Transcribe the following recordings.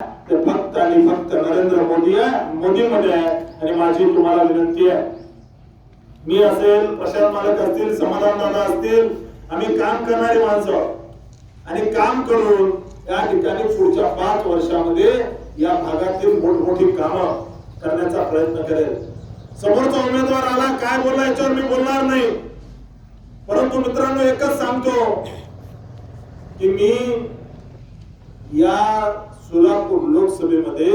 ते फक्त आणि फक्त नरेंद्र मोदी आहे. मोदीमध्ये म्हणजे आहे. आणि माझी तुम्हाला विनंती आहे. मी असेल प्रशांत मालक असतील समाधान दादा असतील आम्ही काम करणारी माणसं. आणि काम करून या ठिकाणी पुढच्या पाच वर्षामध्ये या भागातील मोठमोठी कामं करण्याचा प्रयत्न करेल. समोरचा उमेदवार आला काय बोलला याच्यावर मी बोलणार नाही. परंतु मित्रांनो एकच सांगतो की मी या सोलापूर लोकसभेमध्ये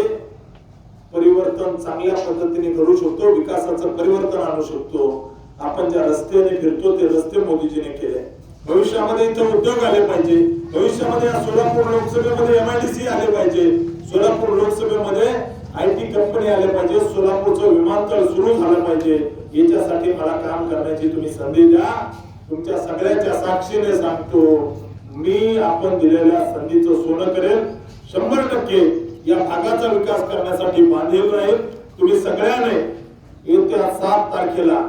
परिवर्तन चांगल्या पद्धतीने घडू शकतो विकासाचं परिवर्तन आणू शकतो. आपण ज्या रस्त्याने फिरतो ते रस्ते मोदीजीने केले. भविष्यामध्ये इथं उद्योग आले पाहिजे. भविष्यामध्ये या सोलापूर लोकसभेमध्ये एमआयडीसी आले पाहिजे. सोलापूर लोकसभेमध्ये आय टी कंपनी आले पाहिजे. सोलापूरचं विमानतळ सुरू झालं पाहिजे. याच्यासाठी मला काम करण्याची तुम्ही संधी द्या. तुमच्या सगळ्याच्या साक्षीने सांगतो. आपण दिलेल्या संधीचं सोनं करेल. शंभर टक्के या भागाचा विकास करण्यासाठी बांधील राहील. तुम्ही सगळ्याने येत्या सात तारखेला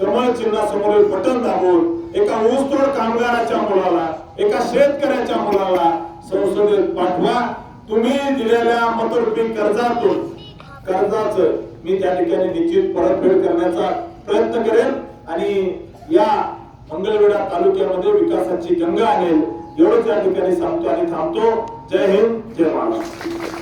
कमळ चिन्हासमोरील बटन दाबून एका ऊसतोड कामगाराच्या मुलाला एका शेतकऱ्याच्या मुलाला संसदेत पाठवा. तुम्ही दिलेल्या मतरूपी कर्जातून कर्जाचं मी त्या ठिकाणी निश्चित परतफेड करण्याचा प्रयत्न करेन. आणि या मंगळवेढा तालुक्यामध्ये विकासाची गंगा आणेल. एवढंच या ठिकाणी सांगतो आणि थांबतो. जय हिंद जय महाराष्ट्र.